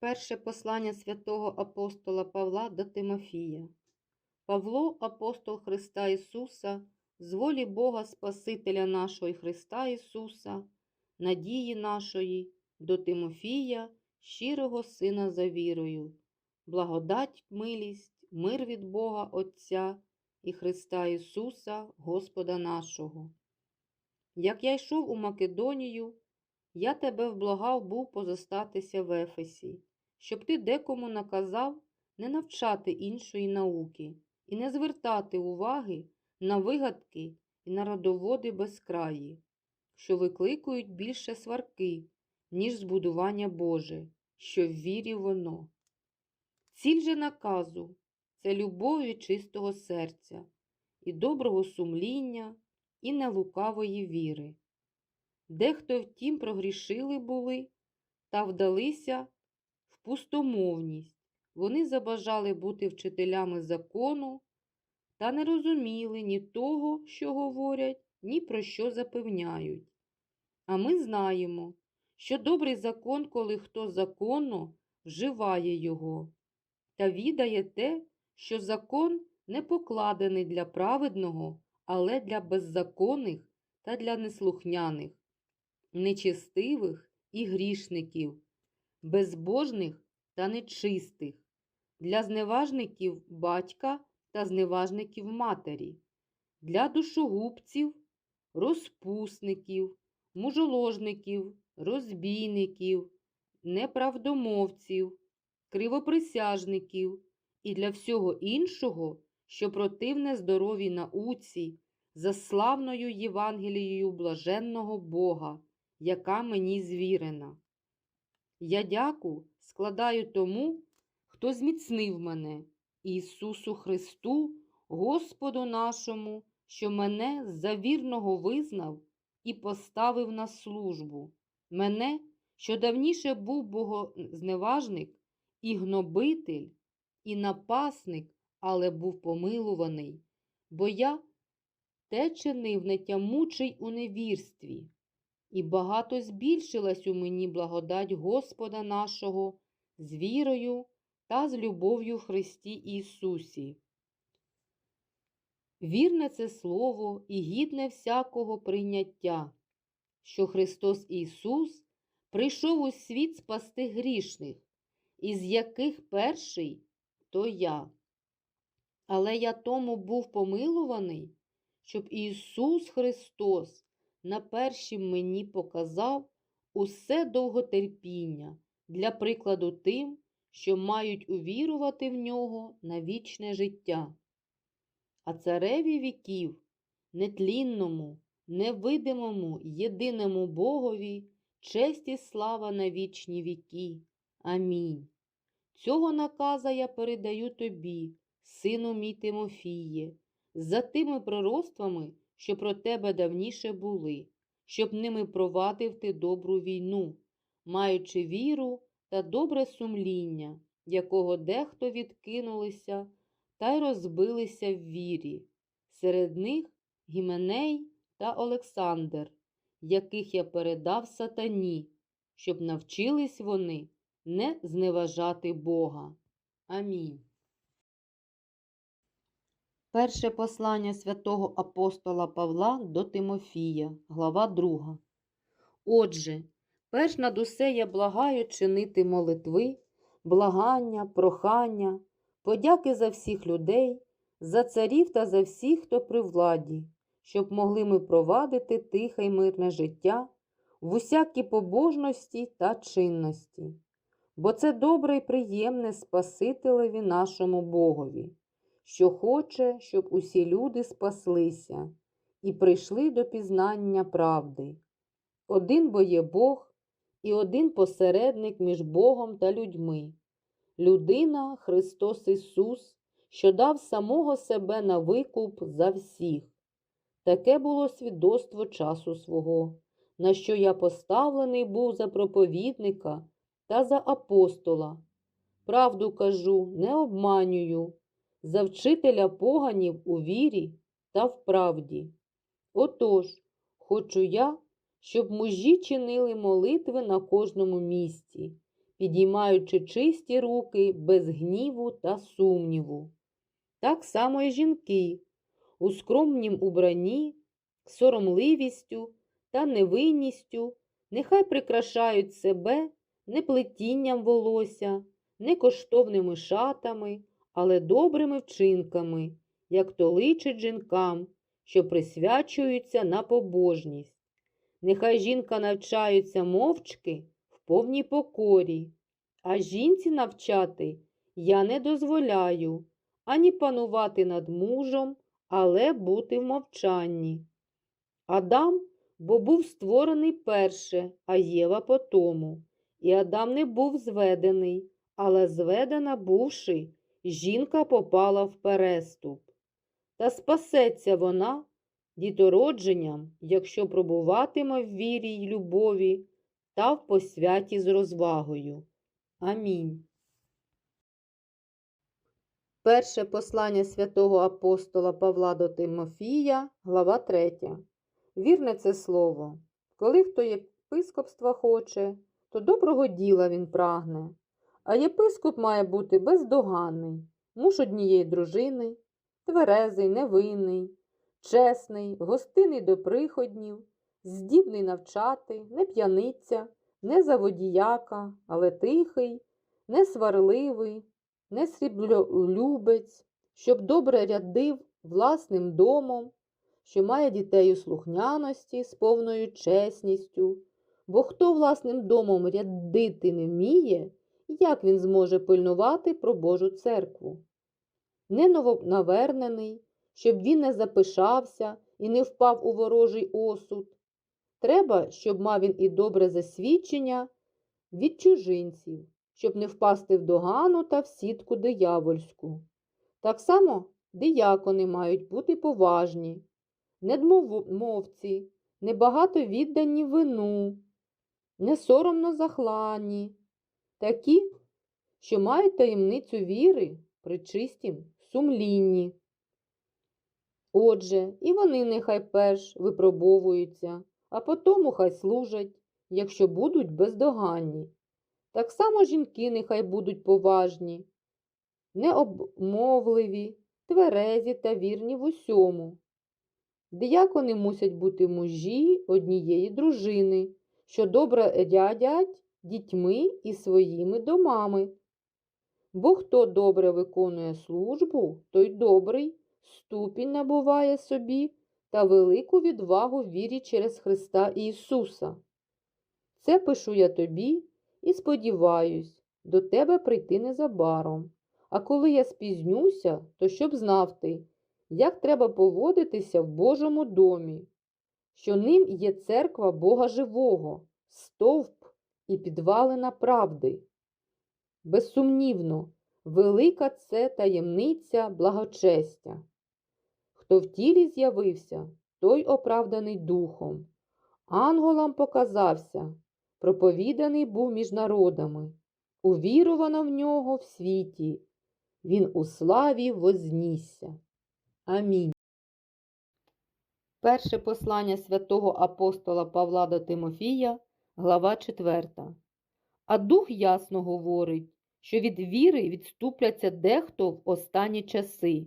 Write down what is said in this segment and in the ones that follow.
Перше послання святого апостола Павла до Тимофія. Павло, апостол Христа Ісуса, з волі Бога Спасителя нашого Христа Ісуса, надії нашої, до Тимофія, щирого Сина за вірою, благодать, милість, мир від Бога Отця і Христа Ісуса, Господа нашого. Як я йшов у Македонію, я тебе вблагав був позостатися в Ефесі, щоб ти декому наказав не навчати іншої науки і не звертати уваги на вигадки і на родоводи безкраї, що викликують більше сварки, ніж збудування Боже, що в вірі воно. Ціль же наказу це любов від чистого серця, і доброго сумління, і нелукавої віри. Дехто втім прогрішили були та вдалися пустомовність. Вони забажали бути вчителями закону та не розуміли ні того, що говорять, ні про що запевняють. А ми знаємо, що добрий закон, коли хто законно вживає його, та відає те, що закон не покладений для праведного, але для беззаконних та для неслухняних нечестивих і грішників, безбожних та нечистих, для зневажників батька та зневажників матері, для душогубців, розпусників, мужоложників, розбійників, неправдомовців, кривоприсяжників і для всього іншого, що противне здоровій науці, за славною Євангелією блаженного Бога яка мені звірена. Я дяку складаю тому, хто зміцнив мене, Ісусу Христу, Господу нашому, що мене за вірного визнав і поставив на службу, мене, що давніше був богозневажник, і гнобитель, і напасник, але був помилуваний, бо я те чинив нетямучий у невірстві. І багато збільшилась у мені благодать Господа нашого з вірою та з любов'ю в Христі Ісусі. Вірне це слово і гідне всякого прийняття, що Христос Ісус прийшов у світ спасти грішних, із яких перший то я. Але я тому був помилуваний, щоб Ісус Христос на першім мені показав усе довготерпіння для прикладу тим, що мають увірувати в нього на вічне життя. А цареві віків, нетлінному, невидимому, єдиному Богові, честь і слава на вічні віки. Амінь. Цього наказа я передаю тобі, сину мій Тимофіє, за тими пророцтвами, що про тебе давніше були, щоб ними провадив ти добру війну, маючи віру та добре сумління, якого дехто відкинулися та й розбилися в вірі. Серед них Гіменей та Олександр, яких я передав сатані, щоб навчились вони не зневажати Бога. Амінь. Перше послання святого апостола Павла до Тимофія, глава 2. Отже, перш над усе я благаю чинити молитви, благання, прохання, подяки за всіх людей, за царів та за всіх, хто при владі, щоб могли ми провадити тихе й мирне життя в усякій побожності та чинності. Бо це добре й приємне Спасителеві нашому Богові що хоче, щоб усі люди спаслися і прийшли до пізнання правди. Один бо є Бог і один посередник між Богом та людьми. Людина Христос Ісус, що дав самого себе на викуп за всіх. Таке було свідоцтво часу свого, на що я поставлений був за проповідника та за апостола. Правду кажу, не обманюю, за вчителя поганів у вірі та в правді. Отож, хочу я, щоб мужі чинили молитви на кожному місці, підіймаючи чисті руки без гніву та сумніву. Так само і жінки у скромнім убранні, соромливістю та невинністю нехай прикрашають себе не плетінням волосся, не коштовними шатами, але добрими вчинками, як то личить жінкам, що присвячуються на побожність. Нехай жінка навчається мовчки в повній покорі, а жінці навчати я не дозволяю ані панувати над мужем, але бути в мовчанні. Адам, бо був створений перше, а Єва потому. І Адам не був зведений, але зведена бувши, жінка попала в переступ. Та спасеться вона дітородженням, якщо пробуватиме в вірі й любові та в посвяті з розвагою. Амінь. Перше послання святого апостола Павла до Тимофія, глава 3. Вірне це слово. Коли хто єпископства хоче, то доброго діла він прагне. А єпископ має бути бездоганний, муж однієї дружини, тверезий, невинний, чесний, гостинний до приходнів, здібний навчати, не п'яниця, не заводіяка, але тихий, не сварливий, не сріблолюбець, щоб добре рядив власним домом, що має дітей у слухняності з повною чесністю. Бо хто власним домом рядити не вміє, як він зможе пильнувати про Божу церкву? Не новонавернений, щоб він не запишався і не впав у ворожий осуд. Треба, щоб мав він і добре засвідчення від чужинців, щоб не впасти в догану та в сітку диявольську. Так само диякони мають бути поважні, недмовці, небагато віддані вину, не соромно захлані, такі, що мають таємницю віри при чистім сумлінні. Отже, і вони нехай перш випробовуються, а потому хай служать, якщо будуть бездоганні. Так само жінки нехай будуть поважні, необмовливі, тверезі та вірні в усьому. Диякони мусять бути мужі однієї дружини, що добре рядять дітьми і своїми домами. Бо хто добре виконує службу, той добрий ступінь набуває собі та велику відвагу вірі через Христа Ісуса. Це пишу я тобі і сподіваюсь, до тебе прийти незабаром. А коли я спізнюся, то щоб знав ти, як треба поводитися в Божому домі, що ним є церква Бога Живого, стовп і підвалина правди. Безсумнівно, велика це таємниця благочестя. Хто в тілі з'явився, той оправданий духом. Анголам показався, проповіданий був між народами, увірувано в нього в світі, він у славі вознісся. Амінь. Перше послання святого апостола Павла до Тимофія, глава 4. А дух ясно говорить, що від віри відступляться дехто в останні часи,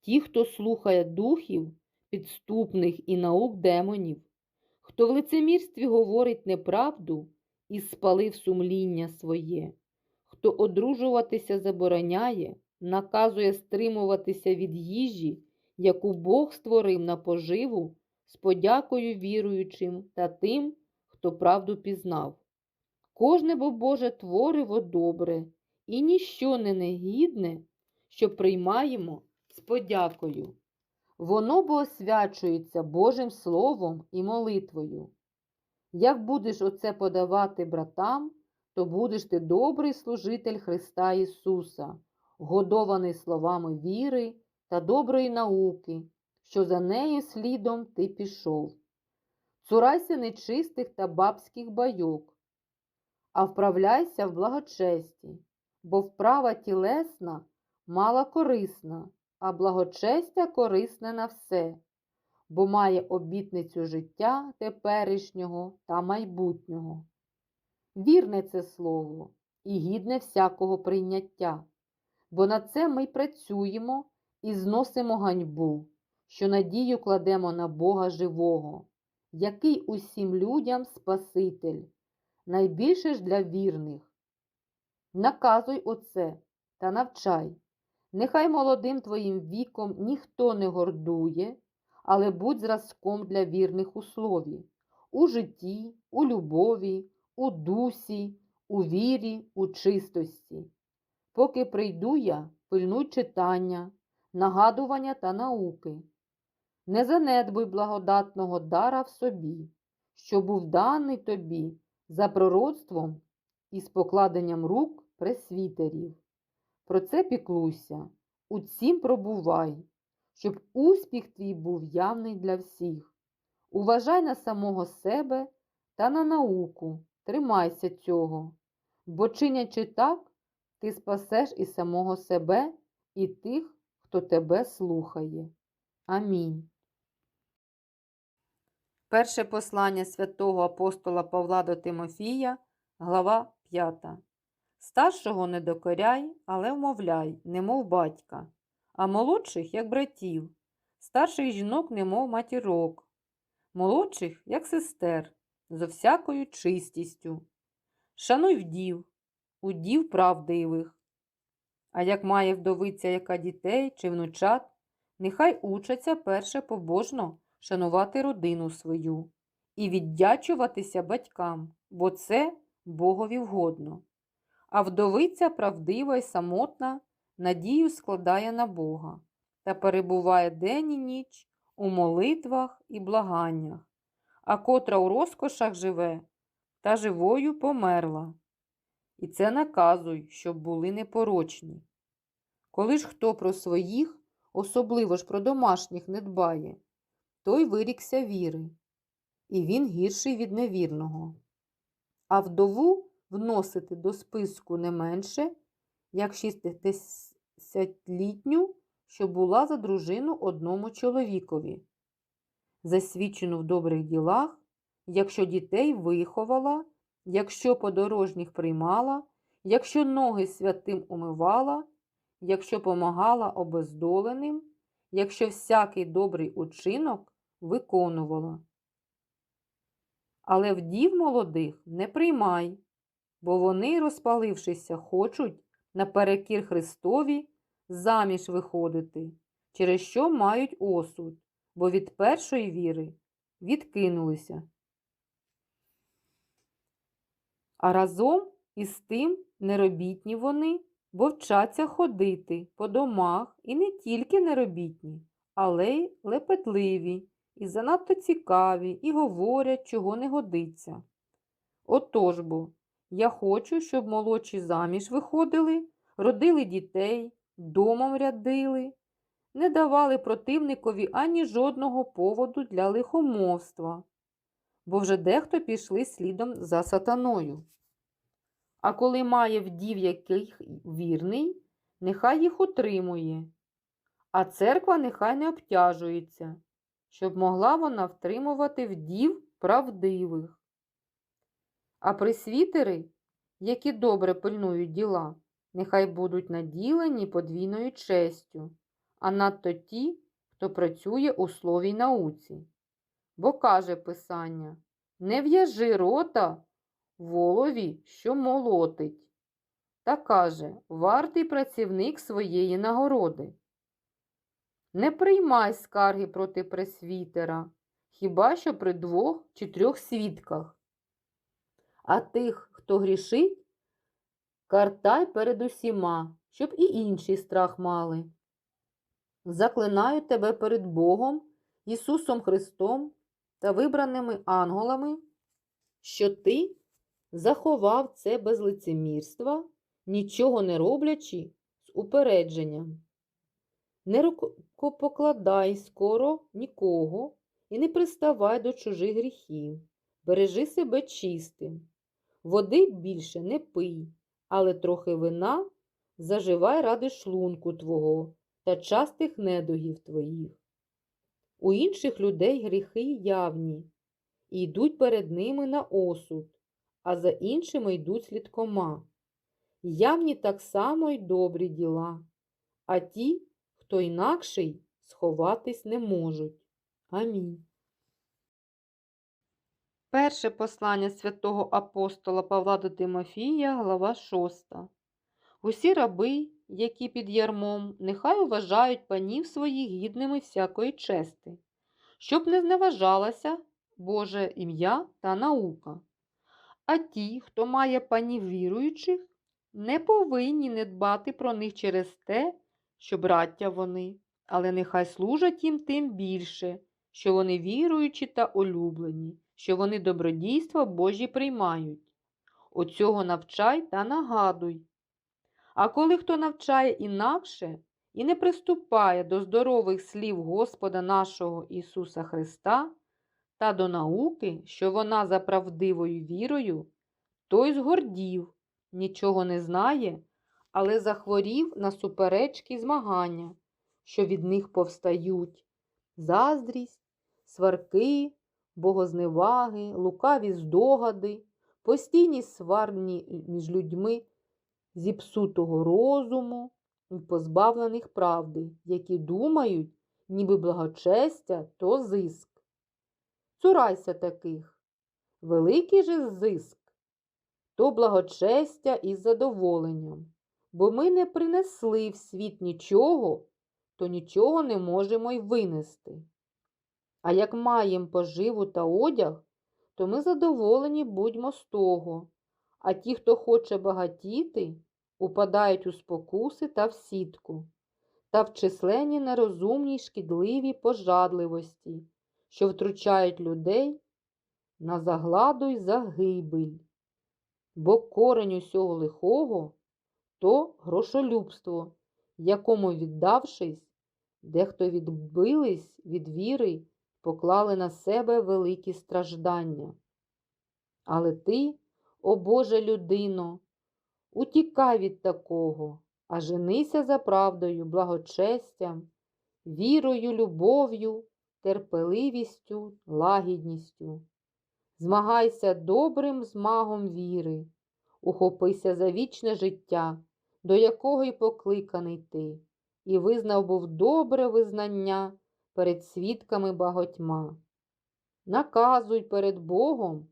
ті, хто слухає духів, підступних і наук демонів, хто в лицемірстві говорить неправду і спалив сумління своє, хто одружуватися забороняє, наказує стримуватися від їжі, яку Бог створив на поживу з подякою віруючим та тим, хто правду пізнав. Кожне бо Боже твориво добре і ніщо не негідне, що приймаємо з подякою. Воно бо освячується Божим Словом і молитвою. Як будеш оце подавати братам, то будеш ти добрий служитель Христа Ісуса, годований словами віри та доброї науки, що за нею слідом ти пішов. Цурайся нечистих та бабських байок, а вправляйся в благочесті, бо вправа тілесна мала корисна, а благочестя корисне на все, бо має обітницю життя теперішнього та майбутнього. Вірне це слово, і гідне всякого прийняття, бо на це ми працюємо і зносимо ганьбу, що надію кладемо на Бога живого, який усім людям Спаситель, найбільше ж для вірних. Наказуй оце та навчай. Нехай молодим твоїм віком ніхто не гордує, але будь зразком для вірних у слові, у житті, у любові, у дусі, у вірі, у чистості. Поки прийду я, пильнуй читання, нагадування та науки. Не занедбуй благодатного дара в собі, що був даний тобі за пророцтвом і з покладенням рук пресвітерів. Про це піклуйся, у цім пробувай, щоб успіх твій був явний для всіх. Уважай на самого себе та на науку, тримайся цього, бо чинячи так, ти спасеш і самого себе, і тих, хто тебе слухає. Амінь. Перше послання святого апостола Павла до Тимофія, глава 5. Старшого не докоряй, але вмовляй, немов батька, а молодших, як братів, старших жінок, немов матірок, молодших, як сестер, зо всякою чистістю. Шануй вдів, удів правдивих. А як має вдовиця яка дітей чи внучат, нехай учаться перше побожно шанувати родину свою і віддячуватися батькам, бо це Богові вгодно. А вдовиця правдива й самотна, надію складає на Бога та перебуває день і ніч у молитвах і благаннях, а котра у розкошах живе, та живою померла. І це наказуй, щоб були непорочні. Коли ж хто про своїх, особливо ж про домашніх, не дбає, той вирікся віри, і він гірший від невірного. А вдову вносити до списку не менше, як 60-літню, що була за дружину одному чоловікові, засвідчену в добрих ділах, якщо дітей виховала, якщо подорожніх приймала, якщо ноги святим умивала, якщо помагала обездоленим, якщо всякий добрий учинок виконувала. Але вдів молодих не приймай, бо вони, розпалившися, хочуть наперекір Христові заміж виходити, через що мають осуд, бо від першої віри відкинулися. А разом із тим неробітні вони, бо вчаться ходити по домах і не тільки неробітні, але й лепетливі, і занадто цікаві, і говорять, чого не годиться. Отож бо, я хочу, щоб молодші заміж виходили, родили дітей, домом рядили, не давали противникові ані жодного поводу для лихомовства, бо вже дехто пішли слідом за сатаною. А коли має вдів яких вірний, нехай їх утримує, а церква нехай не обтяжується, щоб могла вона втримувати вдів правдивих. А присвітери, які добре пильнують діла, нехай будуть наділені подвійною честю, а надто ті, хто працює у слові науці. Бо каже Писання не в'яжи рота волові, що молотить, та каже вартий працівник своєї нагороди. Не приймай скарги проти пресвітера, хіба що при двох чи трьох свідках. А тих, хто грішить, картай перед усіма, щоб і інші страх мали. Заклинаю тебе перед Богом, Ісусом Христом та вибраними ангелами, що ти заховав це без лицемірства, нічого не роблячи з упередженням. Не рукопокладай скоро нікого і не приставай до чужих гріхів, бережи себе чистим, води більше не пий, але трохи вина заживай ради шлунку твого та частих недугів твоїх. У інших людей гріхи явні, і йдуть перед ними на осуд, а за іншими йдуть слідкома. явні так само й добрі діла, а ті, хто інакший, сховатись не можуть. Амінь. Перше послання святого апостола Павла до Тимофія, глава 6. Усі раби, які під ярмом, нехай вважають панів своїх гідними всякої чести, щоб не зневажалося Боже ім'я та наука. А ті, хто має панів віруючих, не повинні не дбати про них через те, що браття вони, але нехай служать їм тим більше, що вони віруючі та улюблені, що вони добродійства Божі приймають. Оцього навчай та нагадуй. А коли хто навчає інакше і не приступає до здорових слів Господа нашого Ісуса Христа та до науки, що вона за правдивою вірою, той згордів, нічого не знає, але захворів на суперечки й змагання, що від них повстають заздрість, сварки, богозневаги, лукаві здогади, постійні сварні між людьми зіпсутого розуму і позбавлених правди, які думають, ніби благочестя то зиск. Цурайся таких. Великий же зиск то благочестя із задоволенням, бо ми не принесли в світ нічого, то нічого не можемо й винести. А як маємо поживу та одяг, то ми задоволені будьмо з того, а ті, хто хоче багатіти, упадають у спокуси та в сітку, та в численні нерозумні шкідливі пожадливості, що втручають людей на загладу й загибель. Бо корень усього лихого то грошолюбство, якому, віддавшись, дехто відбились від віри, поклали на себе великі страждання. Але ти, о Божа людино, утікай від такого, а женися за правдою, благочестям, вірою, любов'ю, терпеливістю, лагідністю. Змагайся добрим змагом віри, ухопися за вічне життя, до якого й покликаний ти, і визнав був добре визнання перед свідками багатьма. Наказуй перед Богом,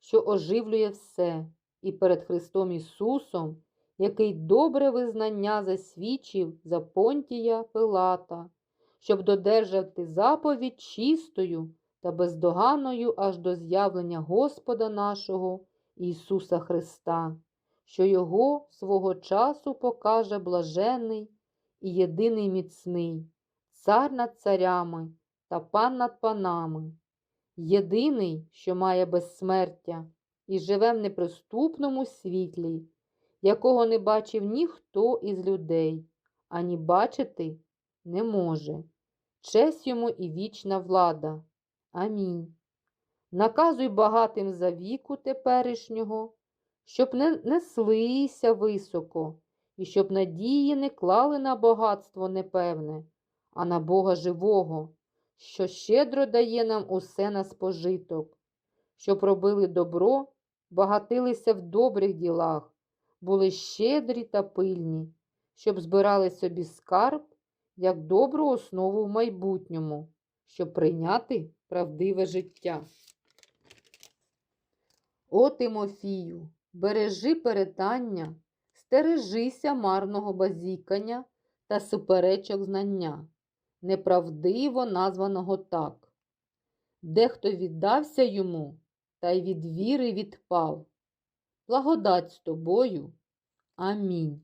що оживлює все, і перед Христом Ісусом, який добре визнання засвідчив за Понтія Пилата, щоб додержати заповідь чистою та бездоганною аж до з'явлення Господа нашого Ісуса Христа, що Його свого часу покаже блажений і єдиний міцний, цар над царями та пан над панами, єдиний, що має безсмертя і живе в неприступному світлі, якого не бачив ніхто із людей, ані бачити не може. Честь йому і вічна влада. Амінь. Наказуй багатим за віку теперішнього, щоб не неслися високо, і щоб надії не клали на багатство непевне, а на Бога живого, що щедро дає нам усе на спожиток, щоб робили добро, багатилися в добрих ділах, були щедрі та пильні, щоб збирали собі скарб як добру основу в майбутньому, щоб прийняти правдиве життя. О Тимофію, бережи перетання, стережися марного базікання та суперечок знання, неправдиво названого так. Дехто віддався йому, та й від віри відпав. Благодать з тобою. Амінь.